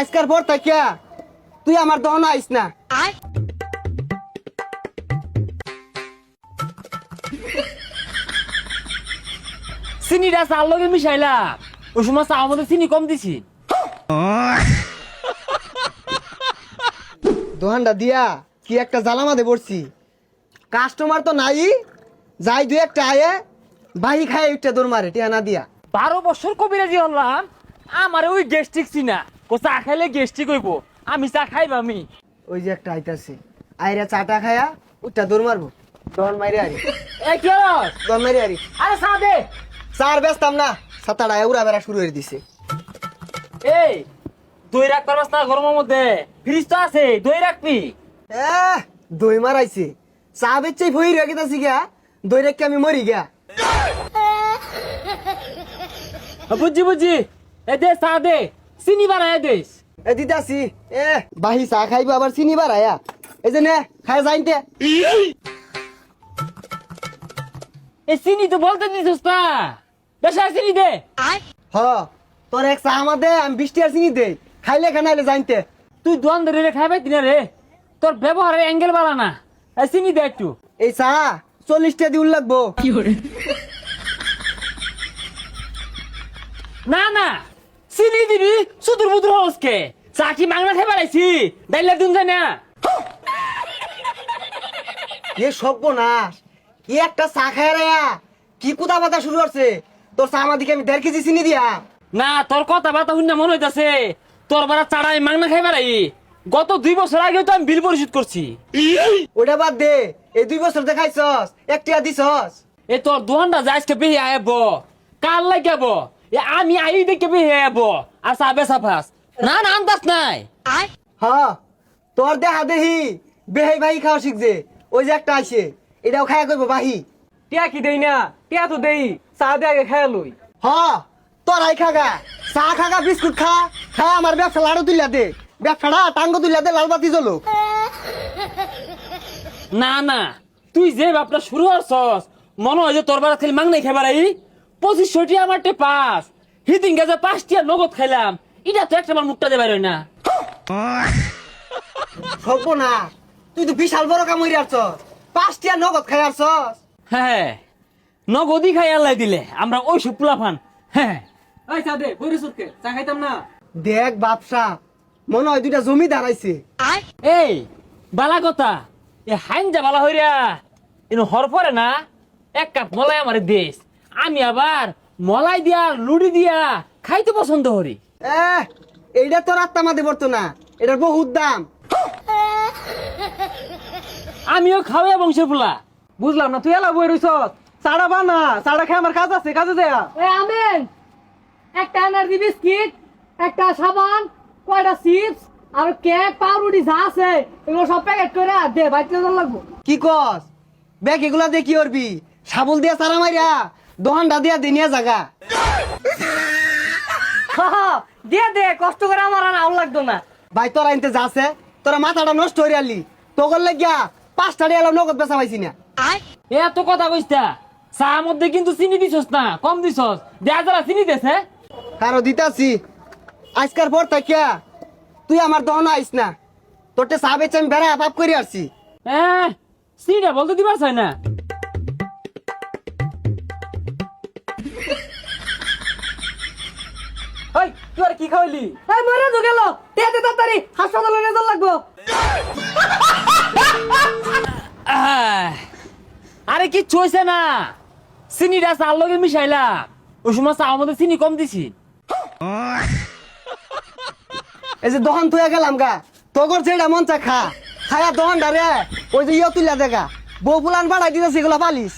আজকার পর থাকিয়া তুই আমার দহন আইস না। চিনিটা চার লগে মিশাইলা ওই সময় চা মধ্যে চিনি কম দিছি। দোহানটা দিয়া কি একটা জ্বালামাতে পড়ছি। কাস্টমার তো নাই যাই দুই একটা আয়ে বাহি খায় একটা দৌড় মারে টিয়া না দিয়া। বারো বছর কবিরাজি হলাম আমার ওই গেস্টিক চিনা। ও চা খাইলে গেস্টিক হইব। আমি চা খাইব আমি। ওই যে একটা আইতাছে। আইরা চাটা খায়া উঠটা দৌড় মারবো। দহন মারি আরি। এই কি? দহন মারি আরি। আরে চা দে। চার ব্যস্তাম না সাতাটা উড়া বেড়া শুরু করে দিছে। এই দই রাখ পারবাস না গরমের মধ্যে। ফ্রিজ তো আছে দই রাখবি। দই মারাইছে। চা বেচে ভই রেখে তাছি গা দই রেখে আমি মরি গা বুঝছি বুঝছি। এ দে চা দে। চিনি বানায় দেস এ দিদাসি এ বাহি চা খাইবো আবার চিনি বাড়ায়া এই যে নে খাই যাইতে এ চিনি তো বলতে দিছিস না বেশা চিনি দে। হ তোর এক চা আমার দে আমি বৃষ্টি আর চিনি দে। খাইলে খানাইলে জানতে তুই দোয়ান ধরে রে খাইবে দিনা রে তোর ব্যবহারের অ্যাঙ্গেল বাড়া না। এ চিনি দে একটু। এই চা চল্লিশটা দিউল লাগবো। না না। চিনি দিবি সুদূর বুদুর হসকে চা কি মাংনা খাই বেড়াইছি ডাইলা দিন যায় না। এ সর্বনাশ কি একটা চা খায় রে কি কুদা বাতা শুরু করছে তোর চা আমার দিকে আমি দেড় কেজি চিনি দিয়া। না তোর কথা বার্তা শুনে মনে হইতাছে। তোর বারা চাড়াই মাংনা খাই বেড়াই গত দুই বছর আগে তো আমি বিল পরিশোধ করছি ওটা বাদ দে এই দুই বছর দেখাইছস একটিয়া দিছস। এ তোর দোহানটা যে আজকে বেহে আয়াব কাল লাগাব আমি আই দেখে বেহে আয়াব আর সাবে সাফাস। না না আন্দাজ নাই। হ তোর দেহা দেহি বেহাই ভাই খাওয়া শিখছে ওই যে একটা আছে এটাও খায়া করব বাহি। টিয়া কি দেই না? টিয়া তো দেই চা দে আগে খেয়ে লই। হ তোরাই খাগা। চা খাগা বিস্কুট খা খা আমার ব্যবসা লাড়ু তুলিয়া দে। ব্যবসাটা টাঙ্গ তুলিয়া দে লাল বাতি জ্বলো। না না তুই যে বাপটা শুরু হচ্ছস মনে হয় যে তোর বারা খালি মাংনাই খাবার আই পঁচিশশোটি আমার টে পাস হিদিন গেছে পাঁচটিয়া নগদ খাইলাম। এটা তো একটা আমার মুখটা দেবার না। সব না তুই তো বিশাল বড় কাম হইরে আসছস। পাঁচটিয়া নগদ খাই আসছস। হ্যাঁ নগদই খাই আল্লাহ দিলে। আমরা ওই সব পুলাফান। হ্যাঁ এই চা দে বইরে সুরকে চা খাইতাম না। দেখ বাপসা মনে হয় দুইটা জমি দাঁড়াইছে। এই বালা কথা। এ হাইনজা বালা হইরা। ইনো হর পরে না এক কাপ মলাই আমার দেশ আমি আবার মলাই দিয়া লুড়ি দিয়া খাইতে পছন্দ করি। এ এইটা তোর আত্মা মাদে পড়তো না। এটার বহুত দাম। আমিও খাওয়া বংশের ফুলা। বুঝলাম না তুই এলা বই রইছ চাড়া বানা চাড়া খেয়ে আমার কাজ আছে কাজে দেয়া এ আমেন একটা এনার্জি বিস্কিট একটা সাবান কয়টা চিপস আর কেক পাউরুটি যা আছে এগুলো সব প্যাকেট করে দে বাইতে লাগবো। কি কস? ব্যাগ এগুলা দিয়ে কি করবি? সাবল দিয়া সারা মারিয়া দোহানটা দিয়া দিনিয়া জাগা। দে দে কষ্ট করে আমার আর আউল লাগতো না। ভাই তোরা আনতে যাচ্ছে তোরা মাথাটা নষ্ট হয়ে আলি তোর লাগিয়া পাঁচটা দিয়ে এলাম নগদ বেচা পাইছি না। এ এত কথা কইস্তা চা মধ্যে কিন্তু চিনি দিছস না কম দিছস। দেয়া যারা চিনি দেছে। কারও দিতাছি। আজকার পর থাকিয়া তুই আমার দহন আইস না। তোরটে চা বেচে আমি বেড়া পাপ করে আসছি। হ্যাঁ চিনিটা বলতে দিবার চাই না। তুই আর কি খাওয়াইলি এই মরে তো গেল। দে দে তাড়াতাড়ি। হাসপাতালে নিয়ে যাওয়া লাগবো আরে কি চইছে না। চিনিটা চার লগে মিশাইলা ওই সময় চা মধ্যে চিনি কম দিছি। এই যে দহন তুই গেলাম গা। তোর যেটা মন চা খা। খায়া দহন রে ওই যে ইয়ে তুলিয়া দেখা বউ ফুলান বাড়াই দিতেছি এগুলা পালিস